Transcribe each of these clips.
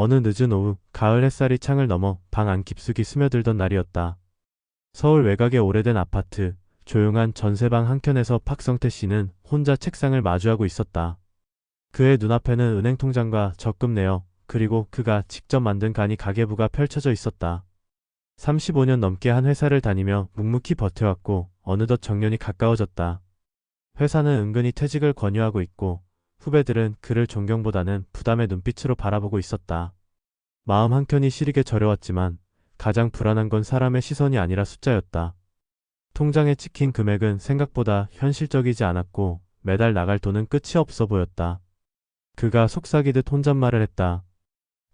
어느 늦은 오후 가을 햇살이 창을 넘어 방 안 깊숙이 스며들던 날이었다. 서울 외곽의 오래된 아파트, 조용한 전세방 한켠에서 박성태 씨는 혼자 책상을 마주하고 있었다. 그의 눈앞에는 은행 통장과 적금 내역, 그리고 그가 직접 만든 간이 가계부가 펼쳐져 있었다. 35년 넘게 한 회사를 다니며 묵묵히 버텨왔고 어느덧 정년이 가까워졌다. 회사는 은근히 퇴직을 권유하고 있고 후배들은 그를 존경보다는 부담의 눈빛으로 바라보고 있었다. 마음 한켠이 시리게 저려왔지만 가장 불안한 건 사람의 시선이 아니라 숫자였다. 통장에 찍힌 금액은 생각보다 현실적이지 않았고 매달 나갈 돈은 끝이 없어 보였다. 그가 속삭이듯 혼잣말을 했다.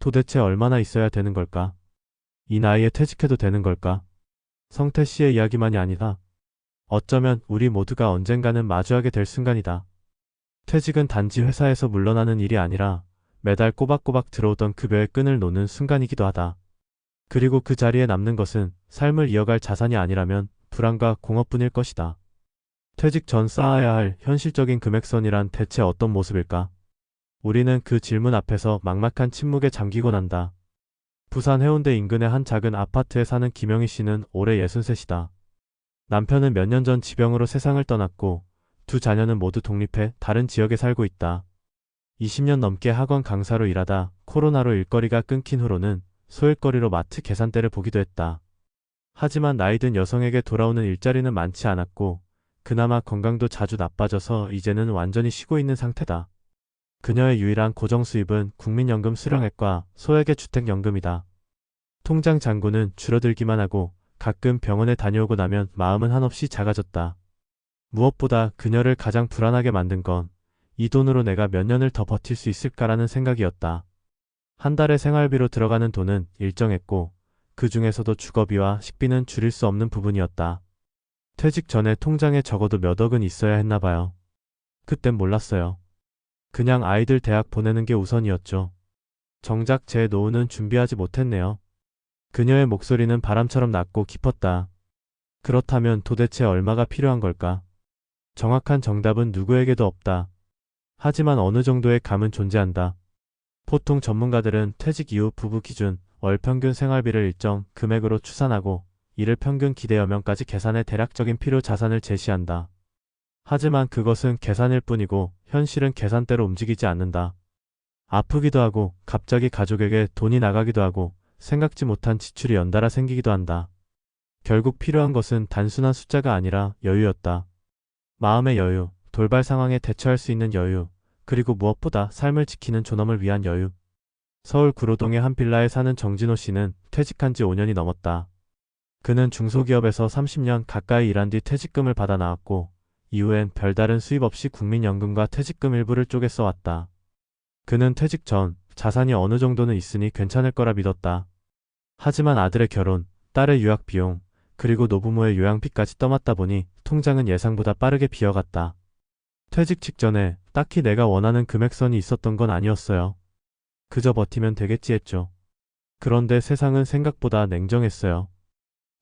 도대체 얼마나 있어야 되는 걸까? 이 나이에 퇴직해도 되는 걸까? 성태 씨의 이야기만이 아니다. 어쩌면 우리 모두가 언젠가는 마주하게 될 순간이다. 퇴직은 단지 회사에서 물러나는 일이 아니라 매달 꼬박꼬박 들어오던 급여의 끈을 놓는 순간이기도 하다. 그리고 그 자리에 남는 것은 삶을 이어갈 자산이 아니라면 불안과 공허뿐일 것이다. 퇴직 전 쌓아야 할 현실적인 금액선이란 대체 어떤 모습일까? 우리는 그 질문 앞에서 막막한 침묵에 잠기곤 한다. 부산 해운대 인근의 한 작은 아파트에 사는 김영희 씨는 올해 63이다. 남편은 몇 년 전 지병으로 세상을 떠났고 두 자녀는 모두 독립해 다른 지역에 살고 있다. 20년 넘게 학원 강사로 일하다 코로나로 일거리가 끊긴 후로는 소일거리로 마트 계산대를 보기도 했다. 하지만 나이 든 여성에게 돌아오는 일자리는 많지 않았고 그나마 건강도 자주 나빠져서 이제는 완전히 쉬고 있는 상태다. 그녀의 유일한 고정 수입은 국민연금 수령액과 소액의 주택연금이다. 통장 잔고는 줄어들기만 하고 가끔 병원에 다녀오고 나면 마음은 한없이 작아졌다. 무엇보다 그녀를 가장 불안하게 만든 건 이 돈으로 내가 몇 년을 더 버틸 수 있을까라는 생각이었다. 한 달에 생활비로 들어가는 돈은 일정했고 그 중에서도 주거비와 식비는 줄일 수 없는 부분이었다. 퇴직 전에 통장에 적어도 몇 억은 있어야 했나 봐요. 그땐 몰랐어요. 그냥 아이들 대학 보내는 게 우선이었죠. 정작 제 노후는 준비하지 못했네요. 그녀의 목소리는 바람처럼 낮고 깊었다. 그렇다면 도대체 얼마가 필요한 걸까? 정확한 정답은 누구에게도 없다. 하지만 어느 정도의 감은 존재한다. 보통 전문가들은 퇴직 이후 부부 기준 월 평균 생활비를 일정 금액으로 추산하고 이를 평균 기대여명까지 계산해 대략적인 필요 자산을 제시한다. 하지만 그것은 계산일 뿐이고 현실은 계산대로 움직이지 않는다. 아프기도 하고 갑자기 가족에게 돈이 나가기도 하고 생각지 못한 지출이 연달아 생기기도 한다. 결국 필요한 것은 단순한 숫자가 아니라 여유였다. 마음의 여유, 돌발 상황에 대처할 수 있는 여유, 그리고 무엇보다 삶을 지키는 존엄을 위한 여유. 서울 구로동의 한 빌라에 사는 정진호 씨는 퇴직한 지 5년이 넘었다. 그는 중소기업에서 30년 가까이 일한 뒤 퇴직금을 받아 나왔고, 이후엔 별다른 수입 없이 국민연금과 퇴직금 일부를 쪼개 써왔다. 그는 퇴직 전 자산이 어느 정도는 있으니 괜찮을 거라 믿었다. 하지만 아들의 결혼, 딸의 유학 비용, 그리고 노부모의 요양비까지 떠맡다 보니 통장은 예상보다 빠르게 비어갔다. 퇴직 직전에 딱히 내가 원하는 금액선이 있었던 건 아니었어요. 그저 버티면 되겠지 했죠. 그런데 세상은 생각보다 냉정했어요.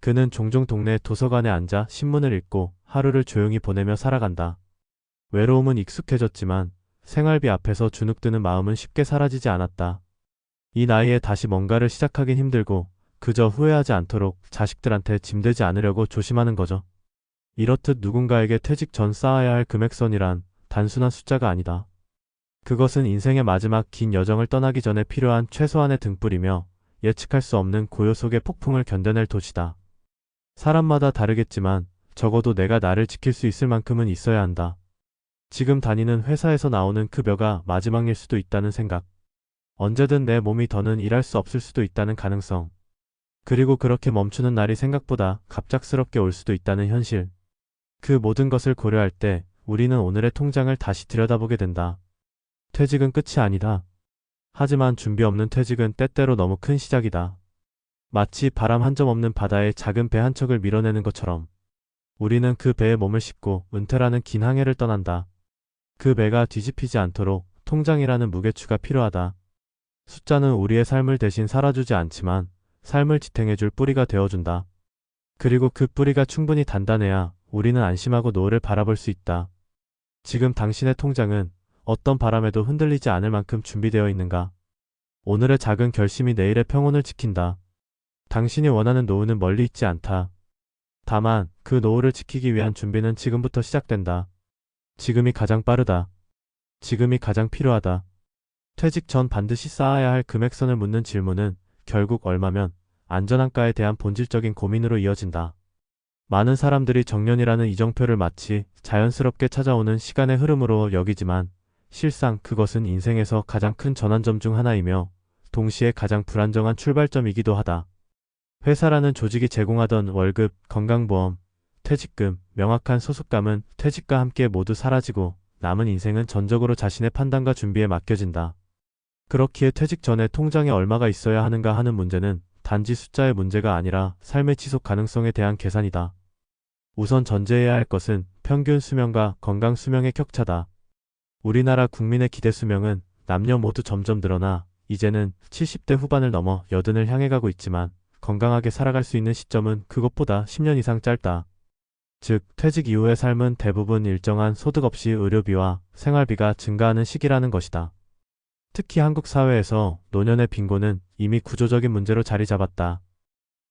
그는 종종 동네 도서관에 앉아 신문을 읽고 하루를 조용히 보내며 살아간다. 외로움은 익숙해졌지만 생활비 앞에서 주눅드는 마음은 쉽게 사라지지 않았다. 이 나이에 다시 뭔가를 시작하긴 힘들고 그저 후회하지 않도록 자식들한테 짐되지 않으려고 조심하는 거죠. 이렇듯 누군가에게 퇴직 전 쌓아야 할 금액선이란 단순한 숫자가 아니다. 그것은 인생의 마지막 긴 여정을 떠나기 전에 필요한 최소한의 등불이며 예측할 수 없는 고요 속의 폭풍을 견뎌낼 도시다. 사람마다 다르겠지만 적어도 내가 나를 지킬 수 있을 만큼은 있어야 한다. 지금 다니는 회사에서 나오는 급여가 마지막일 수도 있다는 생각. 언제든 내 몸이 더는 일할 수 없을 수도 있다는 가능성. 그리고 그렇게 멈추는 날이 생각보다 갑작스럽게 올 수도 있다는 현실. 그 모든 것을 고려할 때 우리는 오늘의 통장을 다시 들여다보게 된다. 퇴직은 끝이 아니다. 하지만 준비 없는 퇴직은 때때로 너무 큰 시작이다. 마치 바람 한 점 없는 바다에 작은 배 한 척을 밀어내는 것처럼 우리는 그 배에 몸을 싣고 은퇴라는 긴 항해를 떠난다. 그 배가 뒤집히지 않도록 통장이라는 무게추가 필요하다. 숫자는 우리의 삶을 대신 살아주지 않지만 삶을 지탱해줄 뿌리가 되어준다. 그리고 그 뿌리가 충분히 단단해야 우리는 안심하고 노을을 바라볼 수 있다. 지금 당신의 통장은 어떤 바람에도 흔들리지 않을 만큼 준비되어 있는가? 오늘의 작은 결심이 내일의 평온을 지킨다. 당신이 원하는 노후는 멀리 있지 않다. 다만 그 노후를 지키기 위한 준비는 지금부터 시작된다. 지금이 가장 빠르다. 지금이 가장 필요하다. 퇴직 전 반드시 쌓아야 할 금액선을 묻는 질문은 결국 얼마면 안전한가에 대한 본질적인 고민으로 이어진다. 많은 사람들이 정년이라는 이정표를 마치 자연스럽게 찾아오는 시간의 흐름으로 여기지만 실상 그것은 인생에서 가장 큰 전환점 중 하나이며 동시에 가장 불안정한 출발점이기도 하다. 회사라는 조직이 제공하던 월급, 건강보험, 퇴직금, 명확한 소속감은 퇴직과 함께 모두 사라지고 남은 인생은 전적으로 자신의 판단과 준비에 맡겨진다. 그렇기에 퇴직 전에 통장에 얼마가 있어야 하는가 하는 문제는 단지 숫자의 문제가 아니라 삶의 지속 가능성에 대한 계산이다. 우선 전제해야 할 것은 평균 수명과 건강 수명의 격차다. 우리나라 국민의 기대 수명은 남녀 모두 점점 늘어나 이제는 70대 후반을 넘어 여든을 향해 가고 있지만 건강하게 살아갈 수 있는 시점은 그것보다 10년 이상 짧다. 즉, 퇴직 이후의 삶은 대부분 일정한 소득 없이 의료비와 생활비가 증가하는 시기라는 것이다. 특히 한국 사회에서 노년의 빈곤은 이미 구조적인 문제로 자리 잡았다.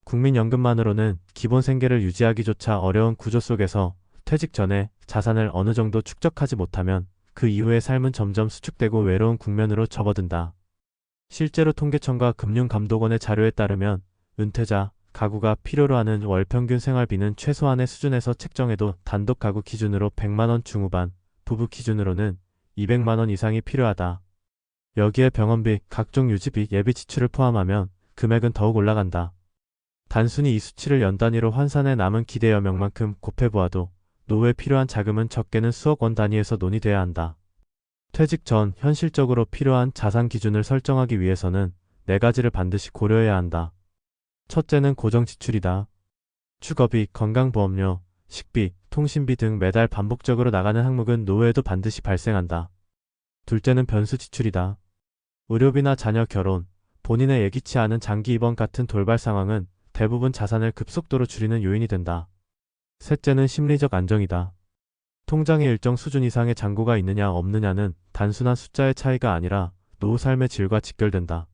국민연금만으로는 기본 생계를 유지하기조차 어려운 구조 속에서 퇴직 전에 자산을 어느 정도 축적하지 못하면 그 이후의 삶은 점점 수축되고 외로운 국면으로 접어든다. 실제로 통계청과 금융감독원의 자료에 따르면 은퇴자, 가구가 필요로 하는 월 평균 생활비는 최소한의 수준에서 책정해도 단독 가구 기준으로 100만원 중후반, 부부 기준으로는 200만원 이상이 필요하다. 여기에 병원비, 각종 유지비, 예비 지출을 포함하면 금액은 더욱 올라간다. 단순히 이 수치를 연 단위로 환산해 남은 기대 여명만큼 곱해보아도 노후에 필요한 자금은 적게는 수억 원 단위에서 논의돼야 한다. 퇴직 전 현실적으로 필요한 자산 기준을 설정하기 위해서는 네 가지를 반드시 고려해야 한다. 첫째는 고정 지출이다. 주거비, 건강보험료, 식비, 통신비 등 매달 반복적으로 나가는 항목은 노후에도 반드시 발생한다. 둘째는 변수 지출이다. 의료비나 자녀 결혼, 본인의 예기치 않은 장기 입원 같은 돌발 상황은 대부분 자산을 급속도로 줄이는 요인이 된다. 셋째는 심리적 안정이다. 통장에 일정 수준 이상의 잔고가 있느냐 없느냐는 단순한 숫자의 차이가 아니라 노후 삶의 질과 직결된다.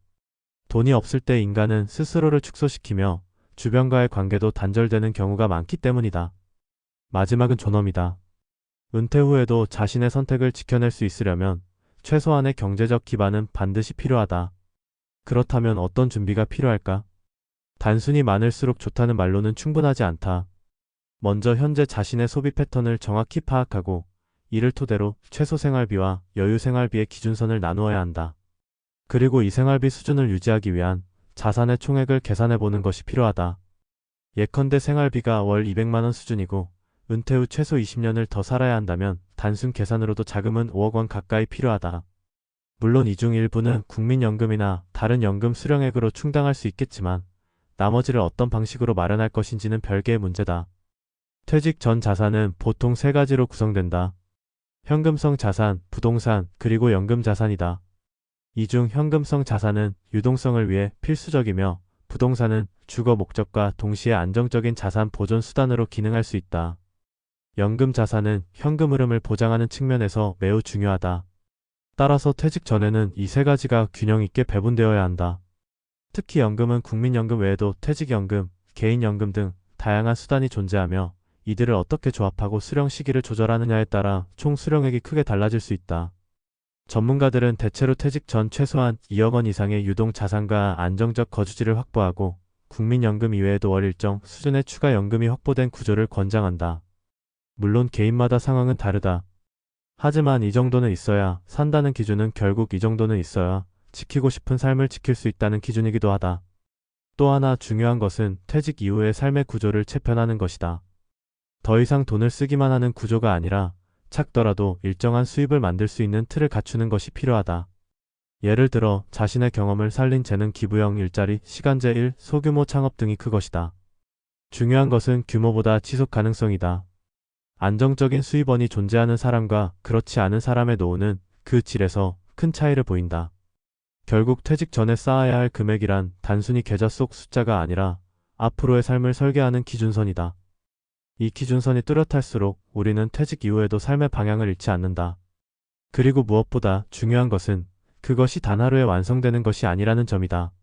돈이 없을 때 인간은 스스로를 축소시키며 주변과의 관계도 단절되는 경우가 많기 때문이다. 마지막은 존엄이다. 은퇴 후에도 자신의 선택을 지켜낼 수 있으려면 최소한의 경제적 기반은 반드시 필요하다. 그렇다면 어떤 준비가 필요할까? 단순히 많을수록 좋다는 말로는 충분하지 않다. 먼저 현재 자신의 소비 패턴을 정확히 파악하고 이를 토대로 최소 생활비와 여유 생활비의 기준선을 나누어야 한다. 그리고 이 생활비 수준을 유지하기 위한 자산의 총액을 계산해 보는 것이 필요하다. 예컨대 생활비가 월 200만원 수준이고 은퇴 후 최소 20년을 더 살아야 한다면 단순 계산으로도 자금은 5억 원 가까이 필요하다. 물론 이 중 일부는 국민연금이나 다른 연금 수령액으로 충당할 수 있겠지만 나머지를 어떤 방식으로 마련할 것인지는 별개의 문제다. 퇴직 전 자산은 보통 세 가지로 구성된다. 현금성 자산, 부동산, 그리고 연금 자산이다. 이 중 현금성 자산은 유동성을 위해 필수적이며 부동산은 주거 목적과 동시에 안정적인 자산 보존 수단으로 기능할 수 있다. 연금 자산은 현금 흐름을 보장하는 측면에서 매우 중요하다. 따라서 퇴직 전에는 이 세 가지가 균형 있게 배분되어야 한다. 특히 연금은 국민연금 외에도 퇴직연금, 개인연금 등 다양한 수단이 존재하며 이들을 어떻게 조합하고 수령 시기를 조절하느냐에 따라 총 수령액이 크게 달라질 수 있다. 전문가들은 대체로 퇴직 전 최소한 2억 원 이상의 유동 자산과 안정적 거주지를 확보하고 국민연금 이외에도 월 일정 수준의 추가 연금이 확보된 구조를 권장한다. 물론 개인마다 상황은 다르다. 하지만 이 정도는 있어야 산다는 기준은 결국 이 정도는 있어야 지키고 싶은 삶을 지킬 수 있다는 기준이기도 하다. 또 하나 중요한 것은 퇴직 이후의 삶의 구조를 재편하는 것이다. 더 이상 돈을 쓰기만 하는 구조가 아니라 작더라도 일정한 수입을 만들 수 있는 틀을 갖추는 것이 필요하다. 예를 들어 자신의 경험을 살린 재능 기부형 일자리, 시간제 일, 소규모 창업 등이 그것이다. 중요한 것은 규모보다 지속 가능성이다. 안정적인 수입원이 존재하는 사람과 그렇지 않은 사람의 노후는 그 질에서 큰 차이를 보인다. 결국 퇴직 전에 쌓아야 할 금액이란 단순히 계좌 속 숫자가 아니라 앞으로의 삶을 설계하는 기준선이다. 이 기준선이 뚜렷할수록 우리는 퇴직 이후에도 삶의 방향을 잃지 않는다. 그리고 무엇보다 중요한 것은 그것이 단 하루에 완성되는 것이 아니라는 점이다.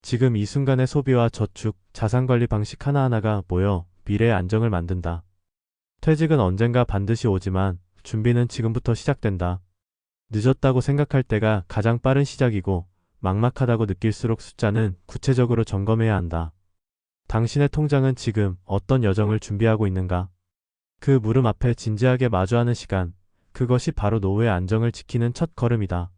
지금 이 순간의 소비와 저축, 자산 관리 방식 하나하나가 모여 미래의 안정을 만든다. 퇴직은 언젠가 반드시 오지만 준비는 지금부터 시작된다. 늦었다고 생각할 때가 가장 빠른 시작이고 막막하다고 느낄수록 숫자는 구체적으로 점검해야 한다. 당신의 통장은 지금 어떤 여정을 준비하고 있는가? 그 물음 앞에 진지하게 마주하는 시간, 그것이 바로 노후의 안정을 지키는 첫 걸음이다.